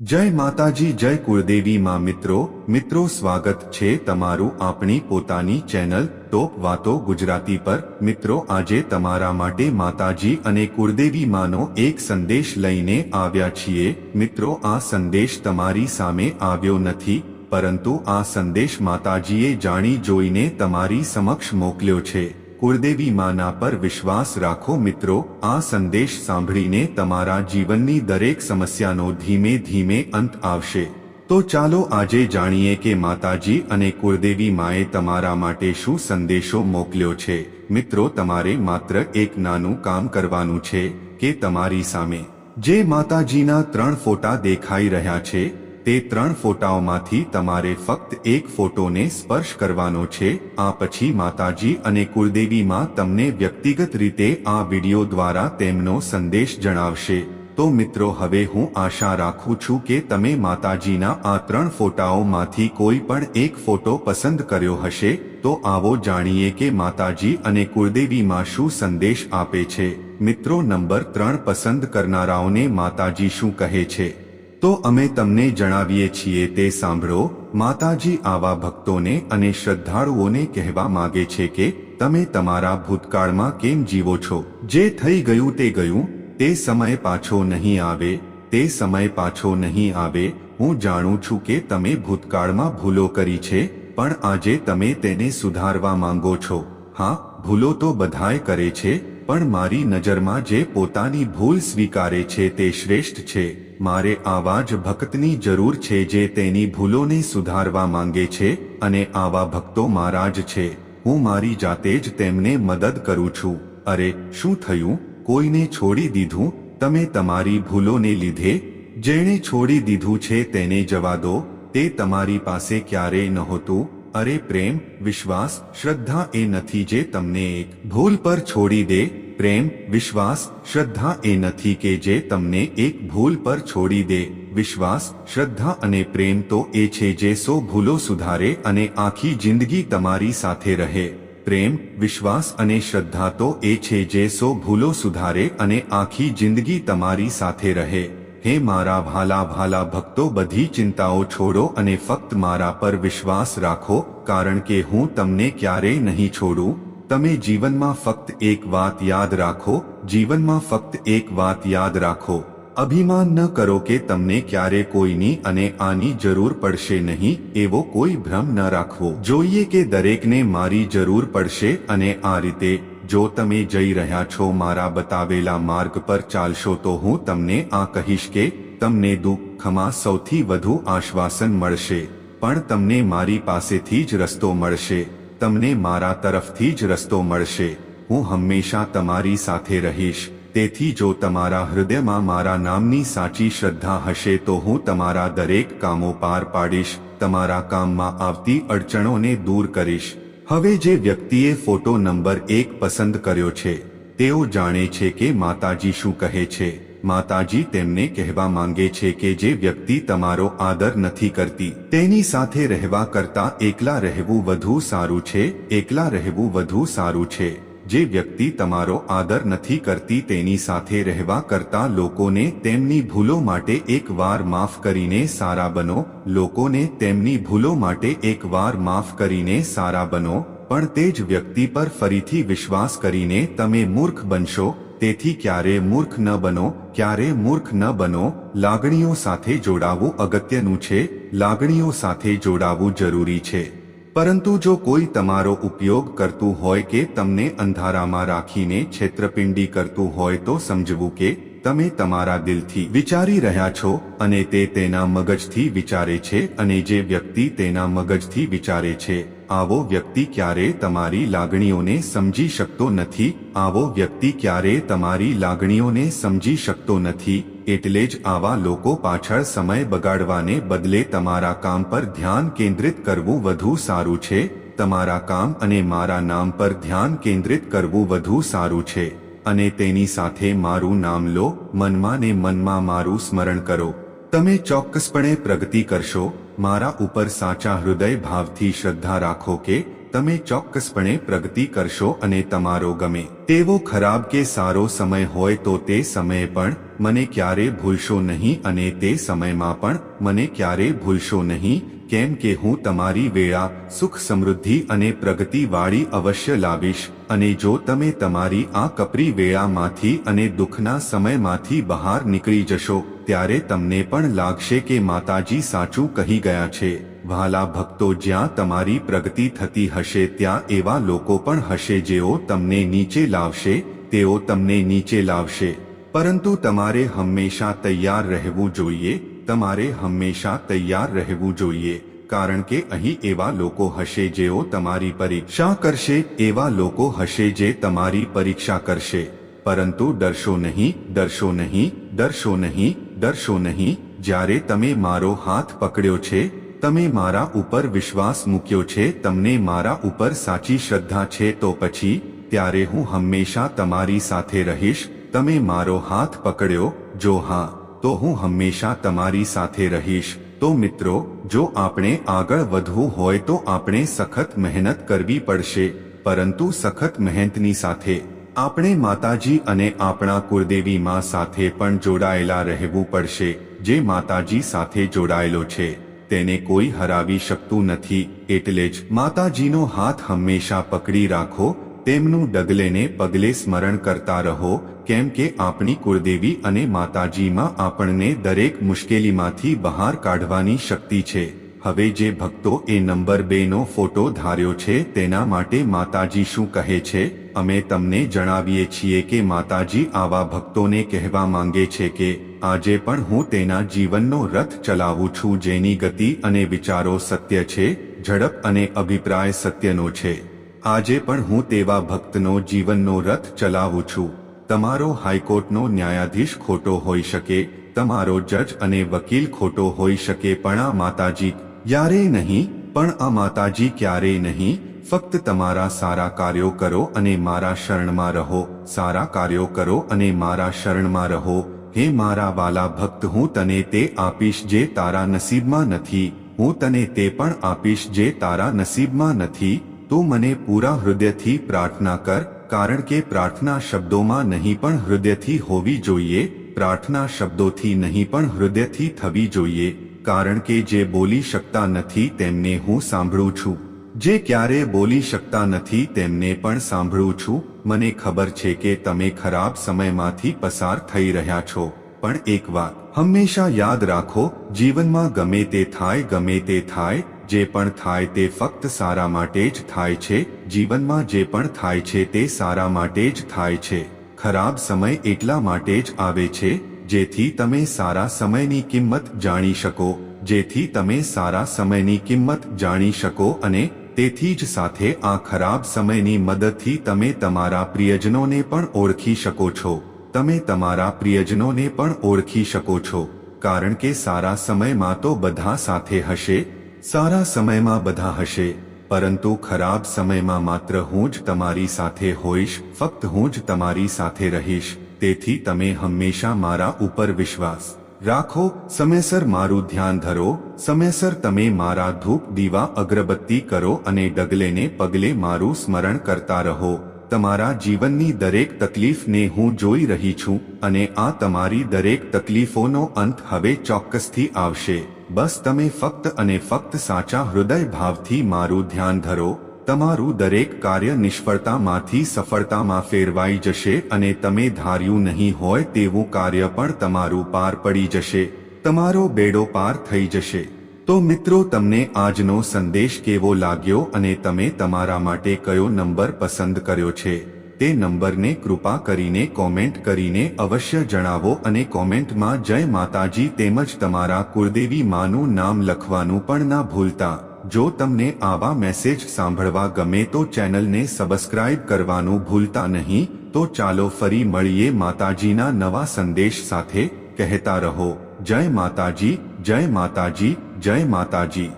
જય માતાજી, જય કુળદેવી માં મિત્રો. મિત્રો, સ્વાગત છે તમારું આપણી પોતાની ચેનલ ટોપ વાતો ગુજરાતી પર. મિત્રો, આજે તમારા માટે માતાજી અને કુળદેવી માનો એક સંદેશ લઈને આવ્યા છીએ. મિત્રો, આ સંદેશ તમારી સામે આવ્યો નથી, પરંતુ આ સંદેશ માતાજીએ જાણી જોઈને તમારી સમક્ષ મોકલ્યો છે. કુળદેવી માના પર વિશ્વાસ રાખો મિત્રો, આ સંદેશ સાંભળીને તમારા જીવનની દરેક સમસ્યાનો ધીમે ધીમે અંત આવશે. તો ચાલો આજે જાણીએ કે માતાજી અને કુળદેવી માએ તમારા માટે શું સંદેશો મોકલ્યો છે. મિત્રો, તમારે માત્ર એક નાનું કામ કરવાનું છે, કે તમારી સામે. જે માતાજીના ત્રણ ફોટા દેખાઈ રહ્યા છે તે ત્રણ ફોટાઓમાંથી તમારે ફક્ત એક ફોટોને સ્પર્શ કરવાનો છે. આ પછી માતાજી અને કુળદેવીમાં તમને વ્યક્તિગત રીતે આ વિડિયો દ્વારા તેમનો સંદેશ જણાવશે. તો મિત્રો, હવે હું આશા રાખું છું કે તમે માતાજીના આ ત્રણ ફોટાઓમાંથી કોઈ પણ એક ફોટો પસંદ કર્યો હશે. તો આવો જાણીએ કે માતાજી અને કુળદેવીમાં શું સંદેશ આપે છે. મિત્રો, નંબર ત્રણ પસંદ કરનારાઓને માતાજી શું કહે છે? તો અમે તમને જણાવીએ છીએ તે સાંભળો, માતાજી આવા ભક્તોને અને શ્રદ્ધાળુઓને કહેવા માગે છે કે, તમે તમારા ભૂતકાળમાં કેમ જીવો છો? જે થઈ ગયું તે ગયું, તે સમય પાછો નહીં આવે, તે સમય પાછો નહીં આવે, હું જાણું છું કે તમે ભૂતકાળમાં ભૂલો કરી છે, પણ આજે તમે તેને સુધારવા માંગો છો. હા, ભૂલો તો બધાએ કરે છે પણ મારી નજરમાં જે પોતાની ભૂલ સ્વીકારે છે તે શ્રેષ્ઠ છે. મારે આવા જ ભક્તની જરૂર છે જે તેની ભૂલોને સુધારવા માંગે છે અને આવા ભક્તો મારા જ છે. હું મારી જાતે જ તેમને મદદ કરું છું. અરે, શું થયું? કોઈને છોડી દીધું? તમે તમારી ભૂલોને લીધે? જેણે છોડી દીધું છે તેને જવા દો. તે તમારી પાસે ક્યારેય નહોતું? અરે પ્રેમ વિશ્વાસ શ્રદ્ધા એ નથી જે તમને એક ભૂલ પર છોડી દે પ્રેમ વિશ્વાસ શ્રદ્ધા એ નથી કે જે તમને એક ભૂલ પર છોડી દે વિશ્વાસ શ્રદ્ધા અને પ્રેમ તો એ છે જે સો ભૂલો સુધારે અને આખી જિંદગી તમારી સાથે રહે પ્રેમ વિશ્વાસ અને શ્રદ્ધા તો એ છે જે સો ભૂલો સુધારે અને આખી જિંદગી તમારી સાથે રહે હે મારા ભાલા ભાલા ભક્તો, બધી ચિંતાઓ છોડો અને ફક્ત મારા પર વિશ્વાસ રાખો, કારણ કે હું તમને ક્યારેય નહીં છોડું. તમે જીવનમાં ફક્ત એક વાત યાદ રાખો, જીવનમાં ફક્ત એક વાત યાદ રાખો. અભિમાન ન કરો કે તમને ક્યારે કોઈની અને આની જરૂર પડશે નહીં, એવો કોઈ ભ્રમ ન રાખવો. જોઈએ કે દરેકને મારી જરૂર પડશે અને આ રીતે જો તમે જઈ રહ્યા છો મારા બતાવેલા માર્ગ પર ચાલશો તો હું તમને આ કહીશ કે તમને દુઃખમાં સૌથી વધુ આશ્વાસન મળશે, પણ તમને મારી પાસેથી જ રસ્તો મળશે, તમને મારા તરફથી જ રસ્તો મળશે. હું હંમેશા તમારી સાથે રહીશ, તેથી જો તમારા હૃદયમાં મારા નામની સાચી શ્રદ્ધા હશે તો હું તમારા દરેક કામો પાર પાડીશ, તમારા કામમાં આવતી અડચણોને દૂર કરીશ. હવે જે વ્યક્તિએ ફોટો નંબર એક પસંદ કર્યો છે, તેઓ જાણે છે કે માતાજી શું કહે છે. માતાજી તેમને કહેવા માંગે છે કે જે વ્યક્તિ તમારો આદર નથી કરતી, તેની સાથે રહેવા કરતા એકલા રહેવું વધુ સારું છે, એકલા રહેવું વધુ સારું છે. જે વ્યક્તિ તમારો આદર નથી કરતી તેની સાથે રહેવા કરતા લોકોને તેમની ભૂલો માટે એકવાર માફ કરીને સારા બનો. લોકોને તેમની ભૂલો માટે એકવાર માફ કરીને સારા બનો, પણ તે જ વ્યક્તિ પર ફરીથી વિશ્વાસ કરીને તમે મૂર્ખ બનશો. તેથી ક્યારે મૂર્ખ ન બનો, ક્યારે મૂર્ખ ન બનો. લાગણીઓ સાથે જોડાવું અગત્યનું છે. લાગણીઓ સાથે જોડાવું જરૂરી છે. પરંતુ જો કોઈ તમારો ઉપયોગ કરતું હોય કે તમને અંધારામાં રાખીને છેતરપિંડી કરતું હોય તો સમજવું કે તમે તમારા દિલથી વિચારી રહ્યા છો અને તે તેના મગજથી વિચારે છે અને જે વ્યક્તિ તેના મગજથી વિચારે છે, આવો વ્યક્તિ ક્યારે તમારી લાગણીઓને સમજી શકતો નથી, આવો વ્યક્તિ ક્યારે તમારી લાગણીઓને સમજી શકતો નથી. એટલે જ આવા લોકો પાછળ સમય બગાડવાને બદલે તમારા કામ પર ધ્યાન કેન્દ્રિત કરવું વધુ સારું છે. તમારા કામ અને મારા નામ પર ધ્યાન કેન્દ્રિત કરવું વધુ સારું છે. અને તેની સાથે મારું નામ લો, મનમાં ને મનમાં મારું સ્મરણ કરો. તમે ચોક્કસપણે પ્રગતિ કરશો. મારા ઉપર સાચા હૃદય ભાવથી શ્રદ્ધા રાખો કે તમે ચોક્કસપણે પ્રગતિ કરશો અને તમારો ગમે તેવો ખરાબ કે સારો સમય હોય તો તે સમયે પણ મને ક્યારે ભૂલશો નહીં અને તે સમયમાં પણ મને ક્યારે ભૂલશો નહીં, કેમ કે હું તમારી વેળા, સુખ સમૃદ્ધિ અને પ્રગતિવાળી અવશ્ય લાવીશ, અને જો તમે તમારી આ કપરી વેળામાંથી અને દુઃખના સમયમાંથી બહાર નીકળી જશો, ત્યારે તમને પણ લાગશે કે માતાજી સાચું કહી ગયા છે. વહાલા ભક્તો જ્યાં તમારી પ્રગતિ થતી હશે ત્યાં એવા લોકો પણ હશે જેઓ તમને નીચે લાવશે, તેઓ તમને નીચે લાવશે. પરંતુ તમારે હંમેશા તૈયાર રહેવું જોઈએ, તમારે હંમેશા તૈયાર રહેવું જોઈએ, કારણ કે અહીં એવા લોકો હશે જેઓ તમારી પરીક્ષા કરશે, એવા લોકો હશે જે તમારી પરીક્ષા કરશે. પરંતુ ડરશો નહીં ડરશો નહીં ડરશો નહીં ડરશો નહીં, જ્યારે તમે મારો હાથ પકડ્યો છે તમે મારા ઉપર વિશ્વાસ મૂક્યો છે, તમને મારા ઉપર સાચી શ્રદ્ધા છે, તો પછી, ત્યારે હું હંમેશા તમારી સાથે રહીશ, તમે મારો હાથ પકડ્યો, જો હા, તો હું હંમેશા તમારી સાથે રહીશ, તો મિત્રો, જો આપણે આગળ વધવું હોય તો આપણે સખત મહેનત કરવી પડશે, પરંતુ સખત મહેનતની સાથે, આપણે માતાજી અને આપણા કુળદેવી માં સાથે પણ જોડાયેલા રહેવું પડશે, જે માતાજી સાથે જોડાયેલો છે. તેને કોઈ હરાવી શકતું નથી, એટલે જ માતાજીનો હાથ હંમેશા પકડી રાખો, તેમનું ડગલેને પગલે સ્મરણ કરતા રહો, કેમ કે આપણી કુળદેવી અને માતાજીમાં આપણને દરેક મુશ્કેલીમાંથી બહાર કાઢવાની શક્તિ છે. હવે જે ભક્તો એ નંબર બેનો ફોટો ધાર્યો છે, તેના માટે માતાજી શું કહે છે? અમે તમને જણાવીએ છીએ કે માતાજી આવા ભક્તોને કહેવા માંગે છે કે, આજે પણ હું તેના જીવનનો રથ ચલાવું છું જેની ગતિ અને વિચારો સત્ય છે, ઝડપ અને અભિપ્રાય સત્યનો છે. આજે પણ હું તેવા ભક્તનો જીવનનો રથ ચલાવું છું. તમારો હાઈકોર્ટનો ન્યાયાધીશ ખોટો હોઈ શકે, તમારો જજ અને વકીલ ખોટો હોઈ શકે પણ આ માતાજી ક્યારેય નહીં? પણ આ માતાજી ક્યારેય નહીં? ફક્ત તમારા સારા કાર્યો કરો અને મારા શરણમાં રહો. સારા કાર્યો કરો અને મારા શરણમાં રહો. હે મારા વાલા ભક્ત, હું તને તે આપીશ જે તારા નસીબમાં નથી. હું તને તે પણ આપીશ જે તારા નસીબમાં નથી. તું મને પૂરા હૃદયથી પ્રાર્થના કર, કારણ કે પ્રાર્થના શબ્દોમાં નહીં પણ હૃદયથી હોવી જોઈએ. પ્રાર્થના શબ્દોથી નહીં પણ હૃદયથી થવી જોઈએ, કારણ કે જે બોલી શકતા નથી તેમને હું સાંભળું છું. જે ક્યારે બોલી શકતા નથી તેમને પણ સાંભળું છું. મને ખબર છે કે તમે ખરાબ સમયમાંથી પસાર થઈ રહ્યા છો. પણ એક વાત, હંમેશા યાદ રાખો, જીવનમાં ગમે તે થાય, ગમે તે થાય, જે પણ થાય તે ફક્ત સારા માટે જ થાય છે, જીવનમાં જે પણ થાય છે તે સારા માટે જ થાય છે. ખરાબ સમય એટલા માટે જ આવે છે, જેથી તમે સારા સમયની કિંમત જાણી શકો, જેથી તમે સારા સમયની કિંમત જાણી શકો અને તેથી જ સાથે આ ખરાબ સમયની મદદથી તમે તમારા પ્રિયજનોને પણ ઓળખી શકો છો. તમે તમારા પ્રિયજનોને પણ ઓળખી શકો છો. કારણ કે સારા સમયમાં તો બધા સાથે હશે. સારા સમયમાં બધા હશે. પરંતુ ખરાબ સમયમાં માત્ર હું જ તમારી સાથે હોઈશ, ફક્ત હું જ તમારી સાથે રહીશ. તેથી તમે હંમેશા મારા ઉપર વિશ્વાસ રાખો સમયસર મારું ધ્યાન ધરો સમયસર તમે મારા ધૂપ, દીવા, અગરબત્તી કરો અને ડગલેને પગલે મારું સ્મરણ કરતા રહો. તમારા જીવનની દરેક તકલીફને હું જોઈ રહી છું અને આ તમારી દરેક તકલીફોનો અંત હવે ચોક્કસથી આવશે. બસ તમે ફક્ત અને ફક્ત સાચા હૃદય ભાવથી મારું ધ્યાન ધરો. તમારું દરેક કાર્ય નિષ્ફળતામાંથી સફળતામાં ફેરવાઈ જશે અને તમે ધાર્યું નહીં હોય તેવું કાર્ય પણ તમારું પાર પડી જશે. તમારો બેડો પાર થઈ જશે. તો મિત્રો, તમને આજનો સંદેશ કેવો લાગ્યો અને તમે તમારા માટે કયો નંબર પસંદ કર્યો છે? તે નંબરને કૃપા કરીને કોમેન્ટ કરીને અવશ્ય જણાવો અને કોમેન્ટમાં જય માતાજી તેમજ તમારા કુળદેવી માનું નામ લખવાનું પણ ના ભૂલતા. જો તમને આવા મેસેજ સાંભળવા ગમે તો ચેનલને સબસ્ક્રાઇબ કરવાનું ભૂલતા નહીં, તો ચાલો ફરી મળીએ માતાજીના નવા સંદેશ સાથે. કહેતા રહો. જય માતાજી જય માતાજી જય માતાજી.